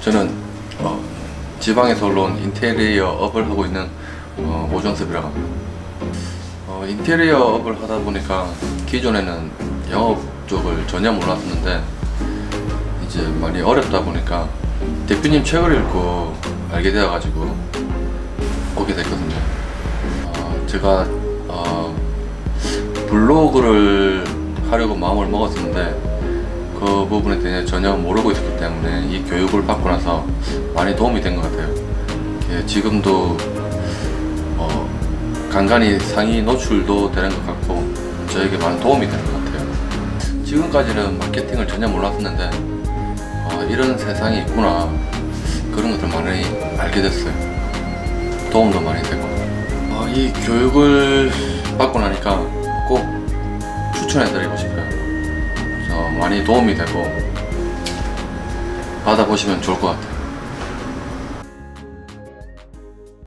저는 어, 지방에서 올라온 인테리어 업을 하고 있는 어, 오정섭이라고 합니다. 어, 인테리어 업을 하다 보니까 기존에는 영업 쪽을 전혀 몰랐었는데 이제 많이 어렵다 보니까 대표님 책을 읽고 알게 되어가지고 오게 됐거든요. 어, 제가 어, 블로그를 하려고 마음을 먹었었는데 그 부분에 대해 전혀 모르고 있었기 때문에 이 교육을 받고 나서 많이 도움이 된 것 같아요. 예, 지금도 어, 간간히 상위 노출도 되는 것 같고 저에게 많은 도움이 되는 것 같아요. 지금까지는 마케팅을 전혀 몰랐었는데 어, 이런 세상이 있구나 그런 것들 많이 알게 됐어요. 도움도 많이 되고 어, 이 교육을 받고 나니까 꼭 추천해드리고 싶어요. 많이 도움이 되고 받아보시면 좋을 것 같아요.